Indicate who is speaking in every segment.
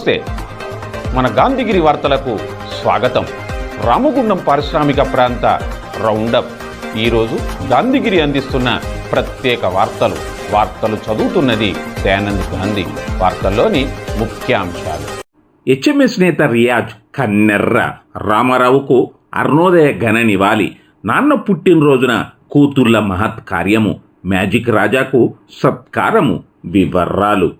Speaker 1: నమస్తే. మన గాంధీగిరి వార్తలకు స్వాగతం. రామగుండం పారిశ్రామిక ప్రాంత రౌండప్. ఈరోజు గాంధీగిరి అందిస్తున్న ప్రత్యేక వార్తలు. వార్తలు చదువుతున్నది దయానంద్ గాంధీ. వార్తల్లోని ముఖ్యాంశాలు.
Speaker 2: హెచ్ఎంఎస్ నేత రియాజ్ కన్నెర్ర. రామారావుకు అరుణోదయ ఘన నివాళి. నాన్న పుట్టినరోజున కూతుర్ల మహత్ కార్యము. మ్యాజిక్ రాజాకు సత్కారము. వివరాలు.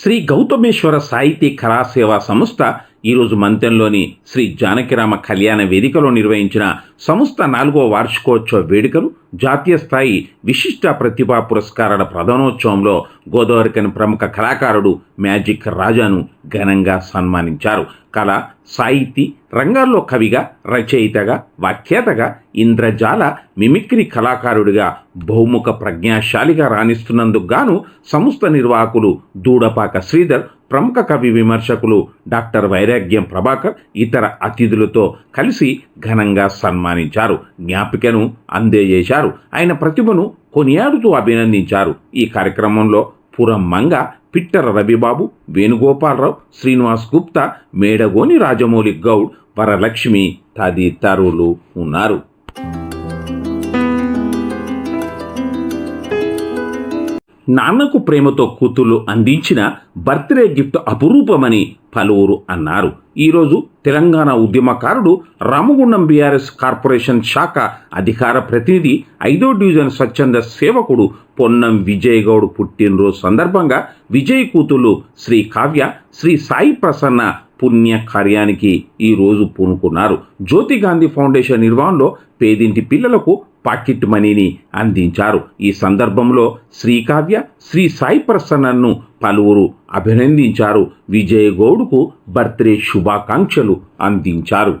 Speaker 2: Sri Gautameshwara Sahiti Kalaseva Samstha ఈరోజు మంతెంలోని శ్రీ జానకిరామ కళ్యాణ వేదికలో నిర్వహించిన సంస్థ నాలుగో వార్షికోత్సవ వేడుకలు జాతీయ స్థాయి విశిష్ట ప్రతిభా పురస్కారాల ప్రధానోత్సవంలో గోదావరికని ప్రముఖ కళాకారుడు మ్యాజిక్ రాజాను ఘనంగా సన్మానించారు. కళ సాహితీ రంగాల్లో కవిగా రచయితగా వాఖ్యాతగా ఇంద్రజాల మిమిక్రీ కళాకారుడిగా బహుముఖ ప్రజ్ఞాశాలిగా రాణిస్తున్నందుకు గాను సంస్థ నిర్వాహకులు దూడపాక శ్రీధర్ ప్రముఖ కవి విమర్శకులు డాక్టర్ వైరాగ్యం ప్రభాకర్ ఇతర అతిథులతో కలిసి ఘనంగా సన్మానించారు జ్ఞాపికను అందజేశారు. ఆయన ప్రతిభను కొనియాడుతూ అభినందించారు. ఈ కార్యక్రమంలో పురం మంగ పిట్టర రవిబాబు వేణుగోపాలరావు శ్రీనివాస్ గుప్తా మేడగోని రాజమౌళి గౌడ్ వరలక్ష్మి తదితరులు ఉన్నారు. నాన్నకు ప్రేమతో కూతుళ్ళు అందించిన బర్త్డే గిఫ్ట్ అపురూపమని పలువురు అన్నారు. ఈరోజు తెలంగాణ ఉద్యమకారుడు రామగుండం బీఆర్ఎస్ కార్పొరేషన్ శాఖ అధికార ప్రతినిధి ఐదో డివిజన్ స్వచ్ఛంద సేవకుడు పొన్నం విజయ్ గౌడ్ పుట్టినరోజు సందర్భంగా విజయ్ కూతుళ్ళు శ్రీ కావ్య శ్రీ సాయి ప్రసన్న పుణ్య కార్యానికి ఈరోజు పూనుకున్నారు. జ్యోతి గాంధీ ఫౌండేషన్ నిర్వహణలో పేదింటి పిల్లలకు పాకెట్ మనీని అందించారు. ఈ సందర్భంలో శ్రీకావ్య శ్రీ సాయి ప్రసన్నను పలువురు అభినందించారు. విజయగౌడ్కు బర్త్డే శుభాకాంక్షలు అందించారు.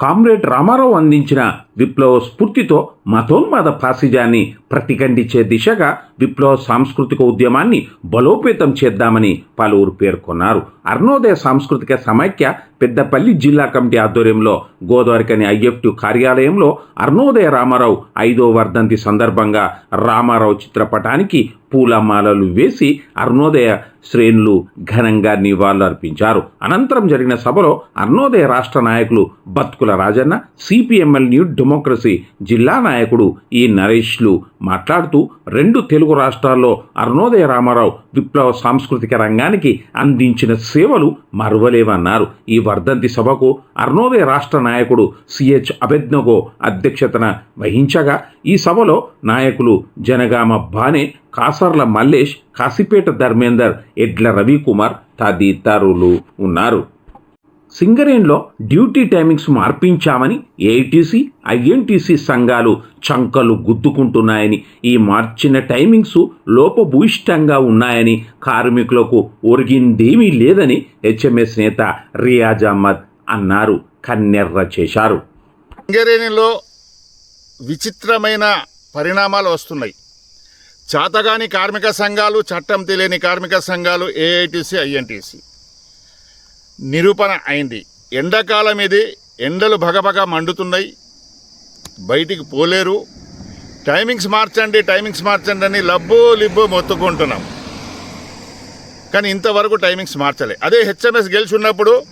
Speaker 2: కామ్రేడ్ రామారావు అందించిన విప్లవ స్ఫూర్తితో మతోన్మాద ఫాసిజాన్ని ప్రతిఖండించే దిశగా విప్లవ సాంస్కృతిక ఉద్యమాన్ని బలోపేతం చేద్దామని పలువురు పేర్కొన్నారు. అరుణోదయ సాంస్కృతిక సమైక్య పెద్దపల్లి జిల్లా కమిటీ ఆధ్వర్యంలో గోదావరికని ఐఎఫ్టి కార్యాలయంలో అరుణోదయ రామారావు ఐదో వర్ధంతి సందర్భంగా రామారావు చిత్రపటానికి పూలమాలలు వేసి అరుణోదయ శ్రేణులు ఘనంగా నివాళులర్పించారు. అనంతరం జరిగిన సభలో అరుణోదయ రాష్ట్ర నాయకులు Batkula Rajanna CPML new democracy జిల్లా నాయకుడు ఈ నరేష్లు మాట్లాడుతూ రెండు తెలుగు రాష్ట్రాల్లో అరుణోదయ రామారావు విప్లవ సాంస్కృతిక రంగానికి అందించిన సేవలు మరువలేవన్నారు. ఈ వర్ధంతి సభకు అరుణోదయ రాష్ట్ర నాయకుడు సిహెచ్ అభెజ్ఞగో అధ్యక్షతన వహించగా ఈ సభలో నాయకులు జనగామ బానే కాసర్ల మల్లేష్ కాసిపేట ధర్మేందర్ ఎడ్ల రవికుమార్ తదితరులు ఉన్నారు. సింగరేణిలో డ్యూటీ టైమింగ్స్ మార్పించామని ఏఐటీసీ ఐఎన్టీసీ సంఘాలు చంకలు గుద్దుకుంటున్నాయని ఈ మార్చిన టైమింగ్స్ లోపభూయిష్టంగా ఉన్నాయని కార్మికులకు ఒరిగిందేమీ లేదని హెచ్ఎంఎస్ నేత రియాజ్ అహ్మద్ అన్నారు కన్నెర్ర చేశారు.
Speaker 3: సింగరేణిలో విచిత్రమైన పరిణామాలు వస్తున్నాయి. చాతగాని కార్మిక సంఘాలు చట్టం తెలియని కార్మిక సంఘాలు ఏఐటీసీ ఐఎన్టీసీ. నిరూపణ అయింది. ఎండాకాలం ఇది ఎండలు భగభగ మండుతున్నాయి. బయటికి పోలేరు. టైమింగ్స్ మార్చండి టైమింగ్స్ మార్చండి అని లబ్బో లిబ్బో మొత్తుకుంటున్నాం. కానీ ఇంతవరకు టైమింగ్స్ మార్చలే. అదే హెచ్ఎంఎస్ గెలిచి ఉన్నప్పుడు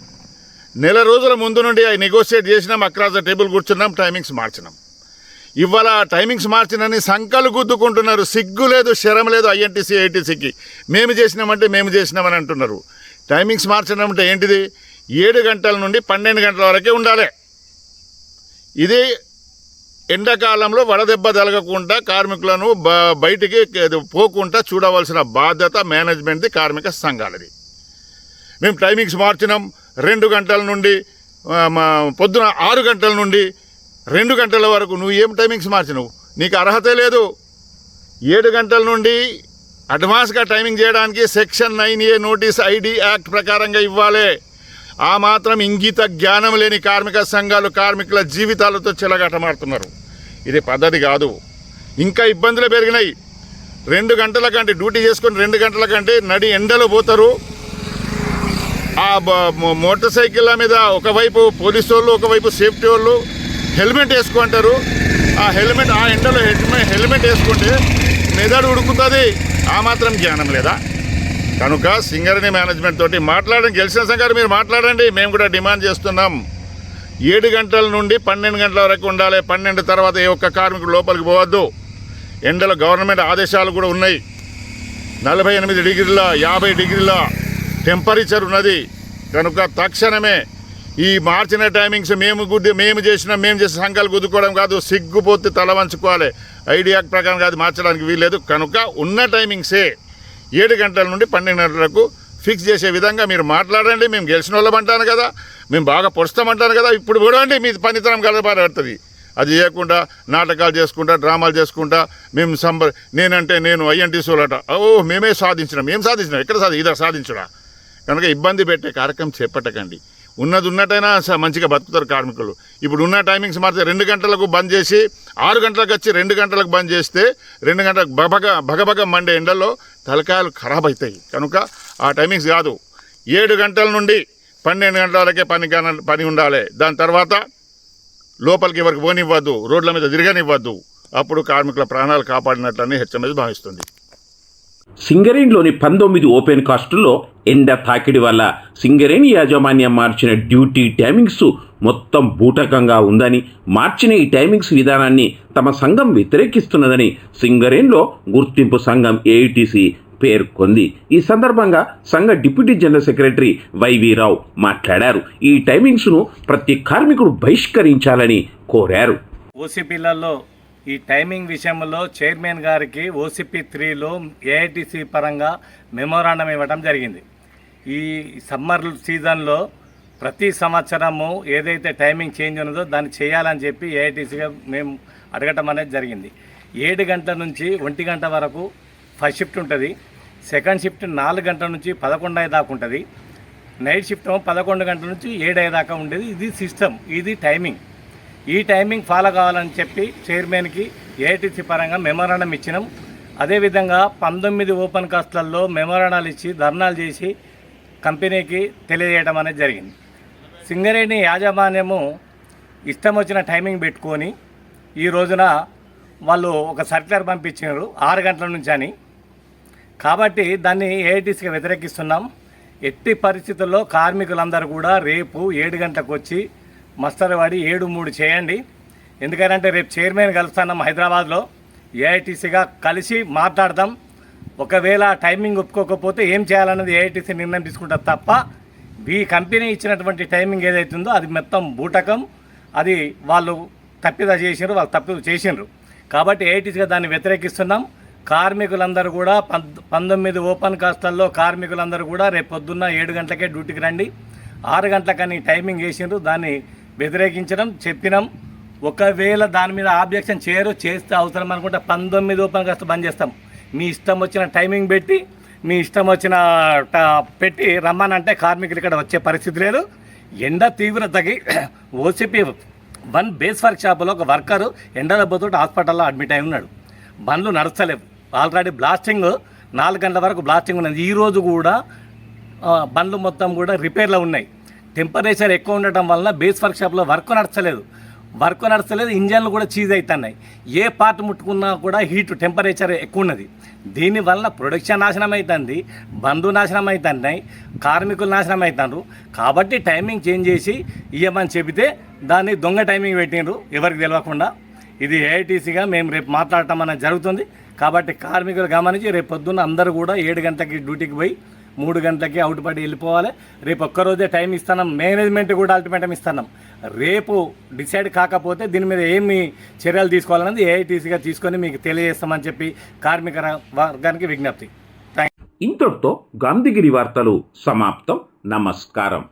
Speaker 3: నెల రోజుల ముందు నుండి అవి నెగోషియేట్ చేసినాం అక్రాస్ ద టేబుల్ కూర్చున్నాం టైమింగ్స్ మార్చినాం. ఇవాళ టైమింగ్స్ మార్చినని సంకలు గుద్దుకుంటున్నారు. సిగ్గు లేదు శరం లేదు ఐఎన్టీసీ ఐటీసీకి మేము చేసినామంటే మేము చేసినామని అంటున్నారు. టైమింగ్స్ మార్చడం అంటే ఏంటిది? ఏడు గంటల నుండి పన్నెండు గంటల వరకే ఉండాలి. ఇది ఎండాకాలంలో వడదెబ్బ తలగకుండా కార్మికులను బ బయటికి పోకుండా చూడవలసిన బాధ్యత మేనేజ్మెంట్ది కార్మిక సంఘాలది. మేము టైమింగ్స్ మార్చినాం. రెండు గంటల నుండి మా పొద్దున ఆరు గంటల నుండి రెండు గంటల వరకు నువ్వు ఏం టైమింగ్స్ మార్చినావు? నీకు అర్హత లేదు. ఏడు గంటల నుండి అడ్వాన్స్గా టైమింగ్ చేయడానికి section nine A notice ID act ప్రకారంగా ఇవ్వాలి. ఆ మాత్రం ఇంగిత జ్ఞానం లేని కార్మిక సంఘాలు కార్మికుల జీవితాలతో చెలగాటమాడుతున్నారు. ఇది పద్ధతి కాదు. ఇంకా ఇబ్బందులు పెరిగినాయి. రెండు గంటల కంటే డ్యూటీ చేసుకొని రెండు గంటల కంటే నడి ఎండలో పోతారు. ఆ మోటార్ సైకిళ్ళ మీద ఒకవైపు పోలీసు వాళ్ళు ఒకవైపు సేఫ్టీ వాళ్ళు హెల్మెట్ వేసుకుంటారు. ఆ హెల్మెట్ ఆ ఎండలో హెల్మెట్ హెల్మెట్ వేసుకుంటే మెదడు ఉడుకుతుంది. ఆ మాత్రం జ్ఞానం లేదా? కనుక సింగరేణి మేనేజ్మెంట్ తోటి మాట్లాడండి గెలిచిన సంగారు మీరు మాట్లాడండి. మేము కూడా డిమాండ్ చేస్తున్నాం. ఏడు గంటల నుండి పన్నెండు గంటల వరకు ఉండాలి. పన్నెండు తర్వాత ఏ ఒక్క కార్మికుడు లోపలికి పోవద్దు. ఎండలో గవర్నమెంట్ ఆదేశాలు కూడా ఉన్నాయి. నలభై ఎనిమిది డిగ్రీల యాభై డిగ్రీల టెంపరేచర్ ఉన్నది. కనుక తక్షణమే ఈ మార్చిన టైమింగ్స్ మేము గుద్ది మేము చేసిన మేము చేసిన సంఘాలు గుద్దుకోవడం కాదు సిగ్గుపోతే తల వంచుకోవాలి. ఐడియా ప్రకారం కాదు మార్చడానికి వీల్లేదు. కనుక ఉన్న టైమింగ్సే ఏడు గంటల నుండి పన్నెండు గంటలకు ఫిక్స్ చేసే విధంగా మీరు మాట్లాడండి. మేము గెలిచిన వాళ్ళమంటాను కదా. మేము బాగా పొడుస్తామంటాను కదా. ఇప్పుడు కూడా అండి మీ పనితనం కలబారవుతుంది అది చేయకుండా నాటకాలు చేసుకుంటా డ్రామాలు చేసుకుంటా మేము సంబ నేనంటే నేను ఐఎన్టీ సోలట ఓ మేమే సాధించినాం. ఏం సాధించినాం? ఎక్కడ సాధి ఇదా సాధించడా? కనుక ఇబ్బంది పెట్టే కార్యక్రమం చేపట్టకండి. ఉన్నది ఉన్నట్టయినా స- మంచిగా బతుకుతారు కార్మికులు. ఇప్పుడు ఉన్న టైమింగ్స్ మారితే రెండు గంటలకు బంద్ చేసి ఆరు గంటలకు వచ్చి రెండు గంటలకు బంద్ చేస్తే రెండు గంటలకు భగభగ భగభగ మండే ఎండల్లో తలకాయలు ఖరాబ్ అవుతాయి కనుక ఆ టైమింగ్స్ కాదు. ఏడు గంటల నుండి పన్నెండు గంటల వరకే పని పని ఉండాలి. దాని తర్వాత లోపలికి ఎవరికి పోనివ్వద్దు రోడ్ల మీద తిరగనివ్వద్దు. అప్పుడు కార్మికుల ప్రాణాలు కాపాడినట్లని హెచ్చమేది భావిస్తుంది.
Speaker 2: సింగరేణిలోని పంతొమ్మిది ఓపెన్ కాస్టుల్లో ఎండ తాకిడి వల్ల సింగరేణి యాజమాన్యం మార్చిన డ్యూటీ టైమింగ్స్ మొత్తం బూటకంగా ఉందని మార్చిన ఈ టైమింగ్స్ విధానాన్ని తమ సంఘం వ్యతిరేకిస్తున్నదని సింగరేణిలో గుర్తింపు సంఘం ఏఐటీసీ పేర్కొంది. ఈ సందర్భంగా సంఘ డిప్యూటీ జనరల్ సెక్రటరీ వైవీరావు మాట్లాడారు. ఈ టైమింగ్స్ను ప్రతి కార్మికుడు బహిష్కరించాలని కోరారు.
Speaker 4: ఓసీపీలలో ఈ టైమింగ్ విషయంలో చైర్మన్ గారికి ఓసీపీ త్రీలో ఏఐటీసీ పరంగా మెమోరాండం ఇవ్వడం జరిగింది. ఈ సమ్మర్ సీజన్లో ప్రతి సంవత్సరము ఏదైతే టైమింగ్ చేంజ్ ఉన్నదో దాన్ని చేయాలని చెప్పి ఏఐటీసీగా మేము అడగటం అనేది జరిగింది. ఏడు గంటల నుంచి ఒంటి గంట వరకు ఫస్ట్ షిఫ్ట్ ఉంటుంది. సెకండ్ షిఫ్ట్ నాలుగు గంటల నుంచి పదకొండు దాకా ఉంటుంది. నైట్ షిఫ్ట్ పదకొండు గంటల నుంచి ఏడు దాకా ఉండేది. ఇది సిస్టమ్ ఇది టైమింగ్. ఈ టైమింగ్ ఫాలో కావాలని చెప్పి చైర్మన్కి ఏఐటీసీ పరంగా మెమోరాండం ఇచ్చినాం. అదేవిధంగా పంతొమ్మిది ఓపెన్ కాస్ట్లలో మెమోరాండాలు ఇచ్చి ధర్నాలు చేసి కంపెనీకి తెలియజేయడం అనేది జరిగింది. సింగరేణి యాజమాన్యము ఇష్టం వచ్చిన టైమింగ్ పెట్టుకొని ఈ రోజున వాళ్ళు ఒక సర్క్యులర్ పంపించారు ఆరు గంటల నుంచి అని. కాబట్టి దాన్ని ఏఐటీసీగా వ్యతిరేకిస్తున్నాం. ఎట్టి పరిస్థితుల్లో కార్మికులందరూ కూడా రేపు ఏడు గంటలకు వచ్చి మస్తరవాడి ఏడు మూడు చేయండి. ఎందుకంటే రేపు చైర్మన్ కలుస్తున్నాం హైదరాబాద్లో. ఏఐటీసీగా కలిసి మాట్లాడదాం. ఒకవేళ టైమింగ్ ఒప్పుకోకపోతే ఏం చేయాలన్నది ఏఐటీసీ నిర్ణయం తీసుకుంటారు తప్ప ఈ కంపెనీ ఇచ్చినటువంటి టైమింగ్ ఏదైతుందో అది మొత్తం బూటకం. అది వాళ్ళు తప్పిద చేసినారు వాళ్ళు తప్పిద చేసినారు కాబట్టి ఏఐటీసీగా దాన్ని వ్యతిరేకిస్తున్నాం. కార్మికులందరూ కూడా పంతొమ్మిది ఓపెన్ కాస్టల్లో కార్మికులందరూ కూడా రేపు పొద్దున్న ఏడు గంటలకే డ్యూటీకి రండి. ఆరు గంటలకని టైమింగ్ వేసిండ్రు దాన్ని వ్యతిరేకించడం చెప్పినాం. ఒకవేళ దాని మీద ఆబ్జెక్షన్ చేయరు చేస్తే అవసరం అనుకుంటే పంతొమ్మిది ఓపెన్ కాస్త బంద్ చేస్తాం. మీ ఇష్టం వచ్చిన టైమింగ్ పెట్టి మీ ఇష్టం వచ్చిన ట- పెట్టి రమ్మనంటే కార్మికులు ఇక్కడ వచ్చే పరిస్థితి లేదు. ఎండ తీవ్రతకి ఓసీపీ వన్ బేస్ వర్క్ షాపులో ఒక వర్కరు ఎండల పోతుంటే హాస్పిటల్లో అడ్మిట్ అయి ఉన్నాడు. బండ్లు నడచలేవు ఆల్రెడీ బ్లాస్టింగ్ నాలుగు గంటల వరకు బ్లాస్టింగ్ ఉన్నది. ఈరోజు కూడా బండ్లు మొత్తం కూడా రిపేర్లో ఉన్నాయి. టెంపరేచర్ ఎక్కువ ఉండటం వల్ల బేస్ వర్క్ షాప్లో వర్క్ నడచలేదు వర్క్ నడచలేదు ఇంజన్లు కూడా చీజ్ అవుతున్నాయి ఏ పార్ట్ ముట్టుకున్నా కూడా హీట్ టెంపరేచర్ ఎక్కువ ఉన్నది. దీనివల్ల ప్రొడక్షన్ నాశనం అవుతుంది బంధు నాశనం అవుతున్నాయి కార్మికులు నాశనం అవుతున్నారు కాబట్టి టైమింగ్ చేంజ్ చేసి ఇవ్వమని చెబితే దాన్ని దొంగ టైమింగ్ పెట్టిండ్రు ఎవరికి తెలియకుండా ఇది ఏఐటీసీగా మేము రేపు మాట్లాడటం అనేది జరుగుతుంది. కాబట్టి కార్మికులు గమనించి రేపు పొద్దున్న అందరూ కూడా ఏడు గంటలకి డ్యూటీకి పోయి మూడు గంటలకి అవుట్ పడి వెళ్ళిపోవాలి. రేపు ఒక్కరోజే టైం ఇస్తున్నాం. మేనేజ్మెంట్ కూడా అల్టిమేటం ఇస్తున్నాం. రేపు డిసైడ్ కాకపోతే దీని మీద ఏమి చర్యలు తీసుకోవాలన్నది ఏఐటీసీగా తీసుకొని మీకు తెలియజేస్తామని చెప్పి కార్మిక వర్గానికి విజ్ఞప్తి.
Speaker 2: ఇంతటితో గాంధీగిరి వార్తలు సమాప్తం. నమస్కారం.